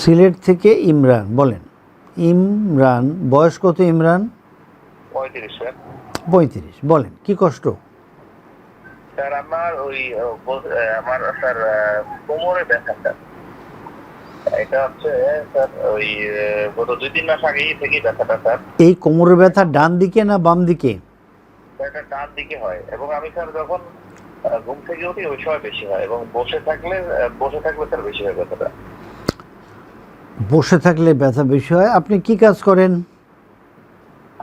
সিলেট থেকে ইমরান বলেন। ইমরান বয়স কত ইমরান? পঁয়ত্রিশ স্যার। পঁয়ত্রিশ বলেন কি কষ্ট? স্যার আমার ওই আমার স্যার আহ, কোমরে ব্যথা স্যার। এটা হচ্ছে স্যার ওই আহ, গত দুই তিন মাস আগেই থেকে ব্যথাটা স্যার। এই কোমরের ব্যথা ডান দিকে না বাম দিকে? এটা ডান দিকে হয়। এবং আমি স্যার যখন ঘুম থেকে উঠি ওই সময় বেশি হয়। এবং বসে থাকলে বসে থাকলে স্যার বেশি হয় ব্যথাটা। বসে থাকলে ব্যথা বেশি হয়। আপনি কি কাজ করেন?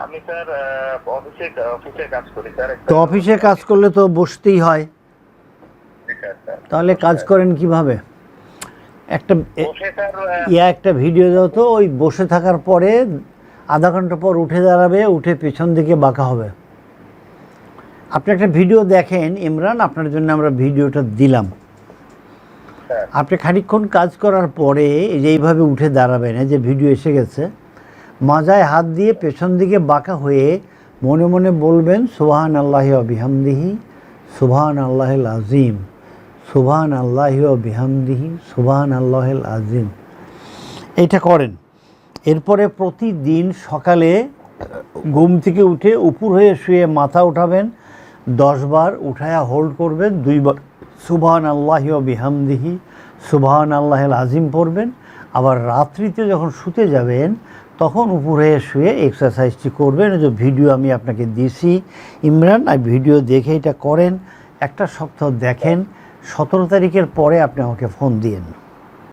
আমি স্যার অফিসে অফিসে কাজ করি স্যার। তো অফিসে কাজ করলে তো বসতেই হয়। তাহলে কাজ করেন কীভাবে? একটা বসে স্যার ইয়া একটা ভিডিও দাও তো ওই বসে থাকার পরে আধা ঘণ্টা পর উঠে দাঁড়াবে উঠে পেছন দিকে বাঁকা হবে। আপনি একটা ভিডিও দেখেন ইমরান আপনার জন্য আমরা ভিডিওটা দিলাম। আপনি খানিকক্ষণ কাজ করার পরে এই যে এইভাবে উঠে দাঁড়াবেন, এই যে ভিডিও এসে গেছে, মাজায় হাত দিয়ে পেছন দিকে বাঁকা হয়ে মনে মনে বলবেন সুবহান আল্লাহ বিহামদিহি সুবহান আল্লাহ আজিম সুবহান আল্লাহ বিহামদিহি সুবহান আল্লাহ আজিম এটা করেন। এরপরে প্রতিদিন সকালে ঘুম থেকে উঠে উপর হয়ে শুয়ে মাথা উঠাবেন দশবার উঠায়া হোল্ড করবেন, দুইবার সুবহান আল্লাহ বিহামদিহি সুবহান আল্লাহ আজিম পড়বেন। আবার রাত্রিতে যখন শুতে যাবেন, তখন উপরে শুয়ে এক্সারসাইজটি করবেন। যে ভিডিও আমি আপনাকে দিছি ইমরান আর ভিডিও দেখে এটা করেন। একটা সপ্তাহ দেখেন, সতেরো তারিখের পরে আপনি আমাকে ফোন দিয়েন।